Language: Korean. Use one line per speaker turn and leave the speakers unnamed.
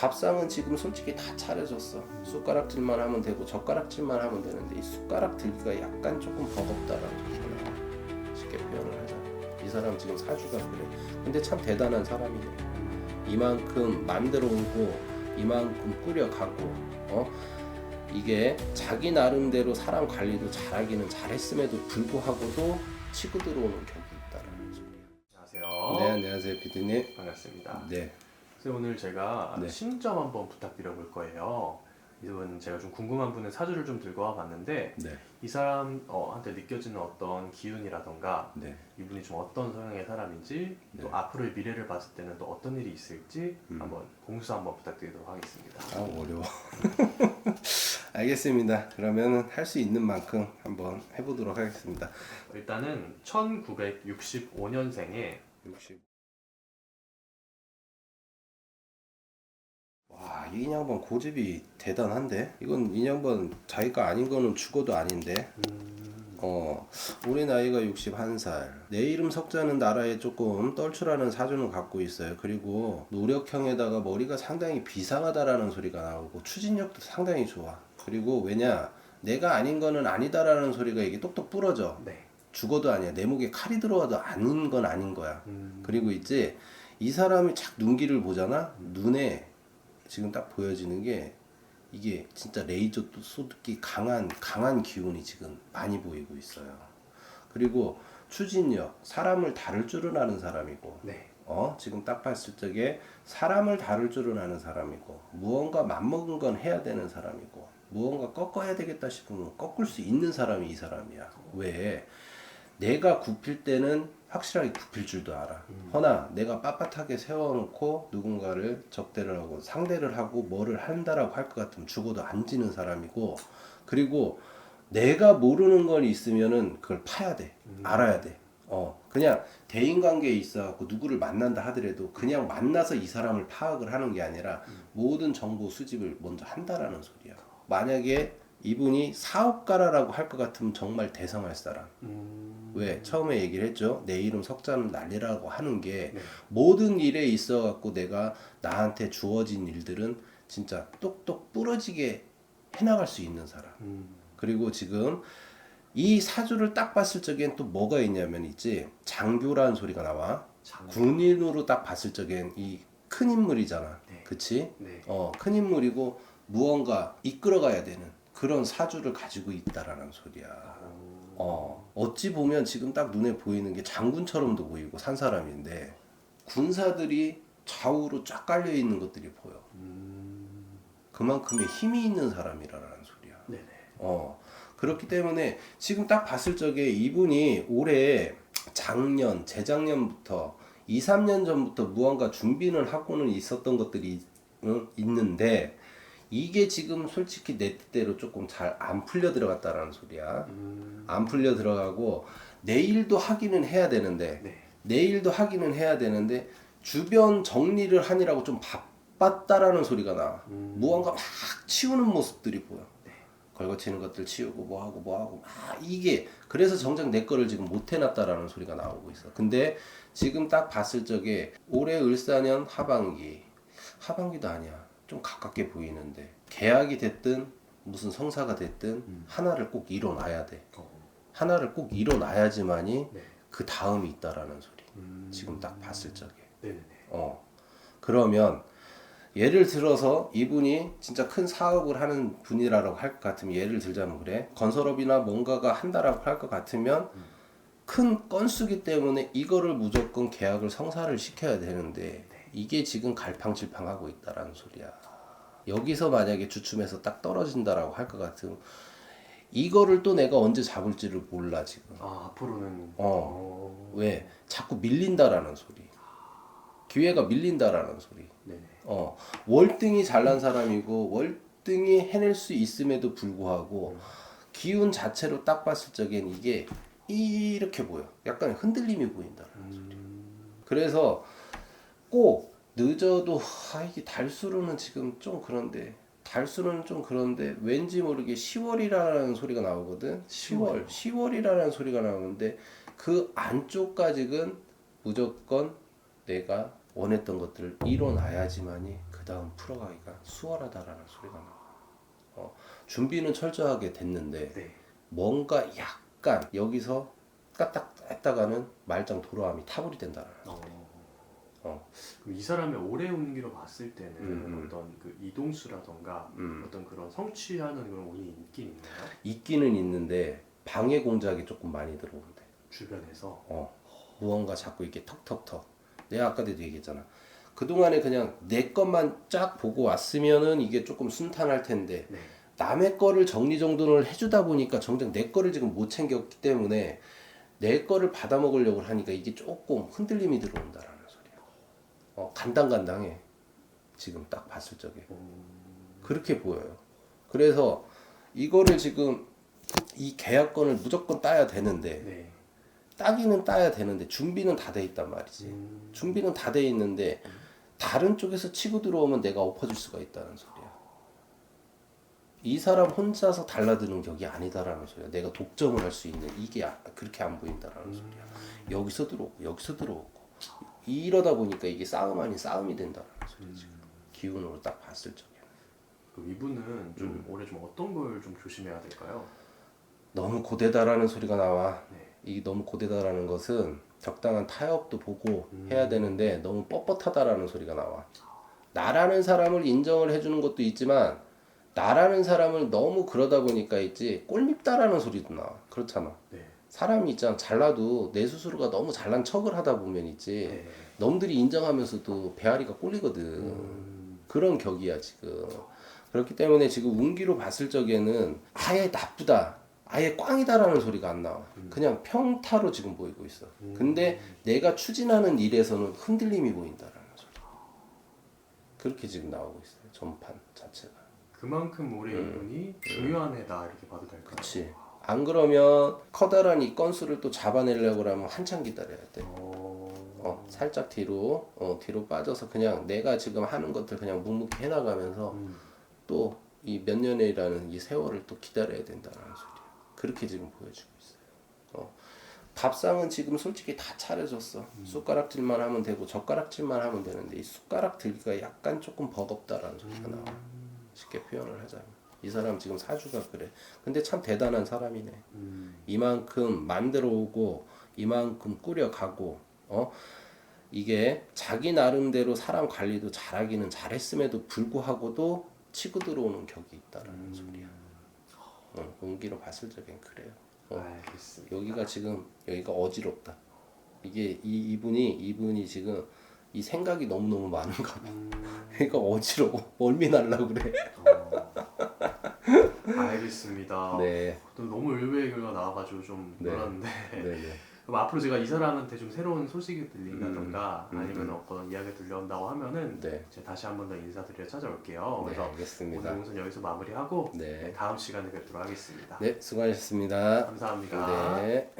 밥상은 지금 솔직히 다 차려졌어. 숟가락질만 하면 되고 젓가락질만 하면 되는데 이 숟가락 들기가 약간 조금 나와. 쉽게 표현을 하자. 이 사람 지금 사주가 그래. 근데 참 대단한 사람이네. 이만큼 만들어 오고 이만큼 꾸려가고 어 이게 자기 나름대로 사람 관리도 잘하기는 잘했음에도 불구하고도 치고 들어오는 격이 있다라는 소리야.
안녕하세요.
네 안녕하세요 피디님.
반갑습니다.
네.
그래서 오늘 제가
네.
신점 한번 부탁드려 볼 거예요. 이분 제가 좀 궁금한 분의 사주를 좀 들고 와 봤는데
네.
이 사람 어, 한테 느껴지는 어떤 기운이라던가
네.
이분이 좀 어떤 성향의 사람인지 또
네.
앞으로의 미래를 봤을 때는 또 어떤 일이 있을지
음.
한번 공수 한번 부탁드리도록 하겠습니다.
아 어려워. 알겠습니다. 그러면은 할수 있는 만큼 한번 해보도록 하겠습니다.
일단은 1965년생에
60. 와, 이 인양반 고집이 대단한데? 이건 인양반 자기가 아닌 거는 죽어도 아닌데?
음,
어, 올해 나이가 61살. 내 이름 석자는 나라에 조금 떨출하는 사주는 갖고 있어요. 그리고 노력형에다가 머리가 상당히 비상하다라는 소리가 나오고 추진력도 상당히 좋아. 그리고 왜냐? 내가 아닌 거는 아니다라는 소리가 이게 똑똑 부러져.
네.
죽어도 아니야. 내 목에 칼이 들어와도 아닌 건 아닌 거야.
음,
그리고 이제 이 사람이 착 눈길을 보잖아. 눈에 지금 딱 보여지는 게 이게 진짜 레이저 또 쏘기 강한 강한 기운이 지금 많이 보이고 있어요. 그리고 추진력, 사람을 다룰 줄은 아는 사람이고,
네.
어 지금 딱 봤을 적에 사람을 다룰 줄은 아는 사람이고, 무언가 맘먹은 건 해야 되는 사람이고, 무언가 꺾어야 되겠다 싶으면 꺾을 수 있는 사람이 이 사람이야. 왜? 내가 굽힐 때는 확실하게 굽힐 줄도 알아. 허나 내가 빳빳하게 세워놓고 누군가를 적대를 하고 상대를 하고 뭐를 한다라고 할 것 같으면 죽어도 안 지는 사람이고 그리고 내가 모르는 건 있으면은 그걸 파야 돼. 알아야 돼. 어, 그냥 대인 관계에 있어갖고 누구를 만난다 하더라도 그냥 만나서 이 사람을 파악을 하는 게 아니라 모든 정보 수집을 먼저 한다라는 소리야. 만약에 이분이 사업가라라고 할 것 같으면 정말 대성할 사람.
음,
왜 처음에 얘기를 했죠 내 이름 석자는 난리라고 하는 게
네.
모든 일에 있어 갖고 내가 나한테 주어진 일들은 진짜 똑똑 부러지게 해나갈 수 있는 사람
음,
그리고 지금 이 사주를 딱 봤을 적엔 또 뭐가 있냐면 있지 장교라는 소리가 나와
장.
군인으로 딱 봤을 적엔 이 큰 인물이잖아
네.
그치
네.
어, 큰 인물이고 무언가 이끌어가야 되는 그런 사주를 가지고 있다라는 소리야 어, 어찌 보면 지금 딱 눈에 보이는 게 장군처럼도 보이고 산 사람인데 군사들이 좌우로 쫙 깔려 있는 것들이 보여.
음,
그만큼의 힘이 있는 사람이라는 소리야.
네네.
어, 그렇기 때문에 지금 딱 봤을 적에 이분이 올해 작년, 재작년부터 2, 3년 전부터 무언가 준비를 하고는 있었던 것들이 응, 있는데 이게 지금 솔직히 내 뜻대로 조금 잘 안 풀려 들어갔다라는 소리야.
음,
안 풀려 들어가고 내일도 하기는 해야 되는데
네.
내일도 하기는 해야 되는데 주변 정리를 하느라고 좀 바빴다라는 소리가 나.
음.
무언가 막 치우는 모습들이 보여. 걸거치는 것들 치우고 뭐 하고 뭐 하고 막 이게 그래서 정작 내 거를 지금 못 해놨다라는 소리가 나오고 있어. 근데 지금 딱 봤을 적에 올해 을사년 하반기 하반기도 아니야. 좀 가깝게 보이는데 계약이 됐든 무슨 성사가 됐든 하나를 꼭 이뤄놔야 돼.
어,
하나를 꼭 이뤄놔야지만이
네.
그 다음이 있다라는 소리.
음,
지금 딱 봤을 적에.
네네네.
어. 그러면 예를 들어서 이분이 진짜 큰 사업을 하는 분이라고 할 것 같으면 예를 들자면 그래. 건설업이나 뭔가가 한다라고 할 것 같으면 큰 건수기 때문에 이거를 무조건 계약을 성사를 시켜야 되는데 이게 지금 갈팡질팡하고 있다라는 소리야. 여기서 만약에 주춤해서 딱 떨어진다라고 할 것 같으면 이거를 또 내가 언제 잡을지를 몰라 지금.
아 앞으로는
어. 왜? 자꾸 밀린다라는 소리. 기회가 밀린다라는 소리.
네네.
어, 월등히 잘난 사람이고 월등히 해낼 수 있음에도 불구하고 기운 자체로 딱 봤을 적엔 이게 이렇게 보여. 약간 흔들림이 보인다라는 소리. 그래서 꼭 늦어도 아 이게 달수로는 지금 좀 그런데 달수는 좀 그런데 왠지 모르게 10월이라는 소리가 나오거든. 10월, 10월 이라는 소리가 나오는데 그 안쪽까지는 무조건 내가 원했던 것들을 이뤄놔야지만이 그 다음 풀어가기가 수월하다라는 소리가 나와. 어, 준비는 철저하게 됐는데
네.
뭔가 약간 여기서 까딱 했다가는 말짱 도로함이 타불이 된다라는.
어.
어.
그럼 이 사람의 오래 운기로 봤을 때는
음, 음.
어떤 그 이동수라던가
음.
어떤 그런 성취하는 그런 운이 있긴 있나요?
있기는 있는데 방해 공작이 조금 많이 들어온대.
주변에서
어, 무언가 자꾸 이렇게 턱턱턱. 내가 아까도 얘기했잖아. 그동안에 그냥 내 것만 쫙 보고 왔으면은 이게 조금 순탄할 텐데
네.
남의 거를 정리정돈을 해주다 보니까 정작 내 거를 지금 못 챙겼기 때문에 내 거를 받아먹으려고 하니까 이게 조금 흔들림이 들어온다라는. 어, 간당간당해. 지금 딱 봤을 적에. 그렇게 보여요. 그래서 이거를 지금 이 계약건을 무조건 따야 되는데
네.
따기는 따야 되는데 준비는 다 돼 있단 말이지.
음.
준비는 다 돼 있는데 다른 쪽에서 치고 들어오면 내가 엎어질 수가 있다는 소리야. 이 사람 혼자서 달라드는 격이 아니다라는 소리야. 내가 독점을 할 수 있는 이게 아- 그렇게 안 보인다라는 소리야. 여기서 들어오고 여기서 들어오고 이러다 보니까 이게 싸움 아닌 싸움이 된다라는 소리지. 기운으로 딱 봤을 적에.
그럼 이분은 좀
음.
올해 좀 어떤 걸 좀 조심해야 될까요?
너무 고되다라는 소리가 나와.
네.
이게 너무 고되다라는 것은 적당한 타협도 보고
음.
해야 되는데 너무 뻣뻣하다라는 소리가 나와. 나라는 사람을 인정을 해주는 것도 있지만 나라는 사람을 너무 그러다 보니까 있지 꼴밉다라는 소리도 나와. 그렇잖아.
네.
사람이 있잖아 잘나도 내 스스로가 너무 잘난 척을 하다 보면 있지
네.
남들이 인정하면서도 배앓이가 꼴리거든.
음.
그런 격이야 지금. 그렇기 때문에 지금 운기로 봤을 적에는 아예 나쁘다, 아예 꽝이다라는 소리가 안 나와. 그냥 평타로 지금 보이고 있어. 근데 내가 추진하는 일에서는 흔들림이 보인다라는 소리. 그렇게 지금 나오고 있어요. 전판 자체가.
그만큼 올해 이분이 중요한 해다 이렇게 봐도 될까요?
음. 그렇지. 안 그러면 커다란 이 건수를 또 잡아내려고 하면 한참 기다려야 돼.
어...
어, 살짝 뒤로 어, 뒤로 빠져서 그냥 내가 지금 하는 것들 그냥 묵묵히 해나가면서
음.
또이 몇 년이라는 이 세월을 또 기다려야 된다는 소리야. 그렇게 지금 보여주고 있어요. 어. 밥상은 지금 솔직히 다 차려졌어. 숟가락질만 하면 되고 젓가락질만 하면 되는데 이 숟가락 들기가 약간 조금 버겁다라는 소리가 나와. 쉽게 표현을 하자면 이 사람 지금 사주가 그래. 근데 참 대단한 사람이네.
음.
이만큼 만들어 오고 이만큼 꾸려가고 어 이게 자기 나름대로 사람 관리도 잘하기는 잘했음에도 불구하고도 치고 들어오는 격이 있다라는 소리야. 어, 운기로 봤을 적엔 그래요. 어. 여기가 지금 여기가 어지럽다. 이게 이 이분이 이분이 지금 이 생각이 너무 너무 많은가 봐.
음.
그러니까 어지러워. 멀미 날라 그래.
알겠습니다.
네,
또 너무 의외의 결과 나와가지고 좀
네.
놀랐는데
네, 네.
그럼 앞으로 제가 이 사람한테 좀 새로운 소식이 들린다던가
음, 음,
아니면 어떤 이야기 들려온다고 하면은
네.
제가 다시 한 번 더 인사드려 찾아올게요.
네,
그래서
알겠습니다.
오늘 우선 여기서 마무리하고
네.
네, 다음 시간에 뵙도록 하겠습니다.
네, 수고하셨습니다.
감사합니다.
네.